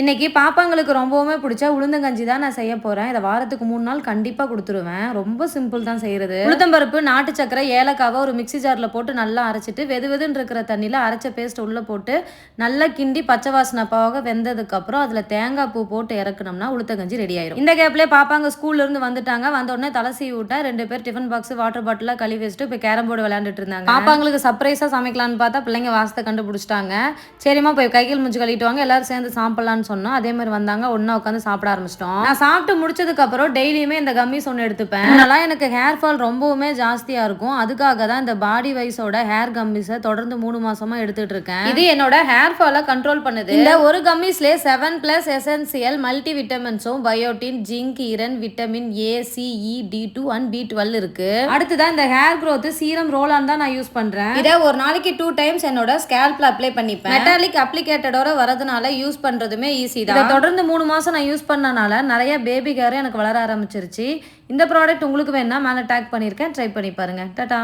இன்றைக்கி பாப்பாங்களுக்கு ரொம்பவுமே பிடிச்ச உளுந்தங்கஞ்சி தான் நான் செய்ய போகிறேன் இதை வாரத்துக்கு மூணு நாள் கண்டிப்பாக கொடுத்துருவேன். ரொம்ப சிம்பிள் தான் செய்கிறது உளுத்தம்பருப்பு நாட்டு சக்கரை ஏலக்காவை ஒரு மிக்ஸி ஜாரில் போட்டு நல்லா அரைச்சிட்டு வெது வெதுன்னு இருக்கிற தண்ணியில் அரைச்ச பேஸ்ட் உள்ளே போட்டு நல்லா கிண்டி பச்சை வாசனை போக வெந்ததுக்கப்புறம் அதில் தேங்காய் பூ போட்டு இறக்கணும்னா உளுத்தங்கஞ்சி ரெடி ஆயிடும் இந்த கேப்லேயே பாப்பாங்க ஸ்கூல்ல இருந்து வந்துட்டாங்க. வந்த உடனே தலசி விட்டா ரெண்டு பேர் டிஃபன் பாக்ஸ் வாட்டர் பாட்டிலாக கழுவி வச்சுட்டு இப்போ கேரம் போர்டு விளையாண்டுட்டு இருந்தாங்க. பாப்பாங்களுக்கு சர்ப்ரைஸாக சமைக்கலான்னு பார்த்தா பிள்ளைங்க வாசத்தை கண்டுபிடிச்சிட்டாங்க. சரிம்மா போய் கைகள் முடிச்சு கழிட்டு வாங்க. எல்லாரும் சேர்ந்து சாப்பிடலாம்னு சொன்னோம். அதே மாதிரி வந்தாங்க. ஒன்னா உட்காந்து சாப்பிட ஆரம்பிச்சிட்டோம். நான் சாப்பிட்டு முடிச்சதுக்கு அப்புறம் டெய்லியுமே இந்த கம்மிஸ் ஒன்று எடுத்துப்பேன். அதெல்லாம் எனக்கு ஹேர் ஃபால் ரொம்பவுமே ஜாஸ்தியா இருக்கும். அதுக்காக தான் இந்த பாடி வைஸோட ஹேர் கம்மிஸை தொடர்ந்து மூணு மாசமா எடுத்துட்டு இருக்கேன். இது என்னோட ஹேர் ஃபாலை கண்ட்ரோல் பண்ணுது. இந்த ஒரு கம்மிஸ்ல seven plus essential multi விட்டமின்ஸும் biotin zinc iron vitamin A C E D two and B twelve இருக்கு. அடுத்ததான் இந்த ஹேர் க்ரோத் சீரம் ரோல் தான் நான் யூஸ் பண்றேன். இதை ஒரு நாளைக்கு டூ டைம்ஸ் என்னோட ஸ்கேல்ப்ல அப்ளை பண்ணிப்பேன். மெட்டாலிக் அப்ளிகேட்டடோட வரதுனால யூஸ் பண்றதுமே ஈஸி தான். தொடர்ந்து மூணு மாசம் நான் யூஸ் பண்ணனால நிறைய பேபி ஹேர் எனக்கு வளர ஆரம்பிச்சிருச்சு. இந்த ப்ராடக்ட் உங்களுக்கு வேணா மேலே டேக் பண்ணியிருக்கேன் ட்ரை பண்ணி பாருங்க. டாடா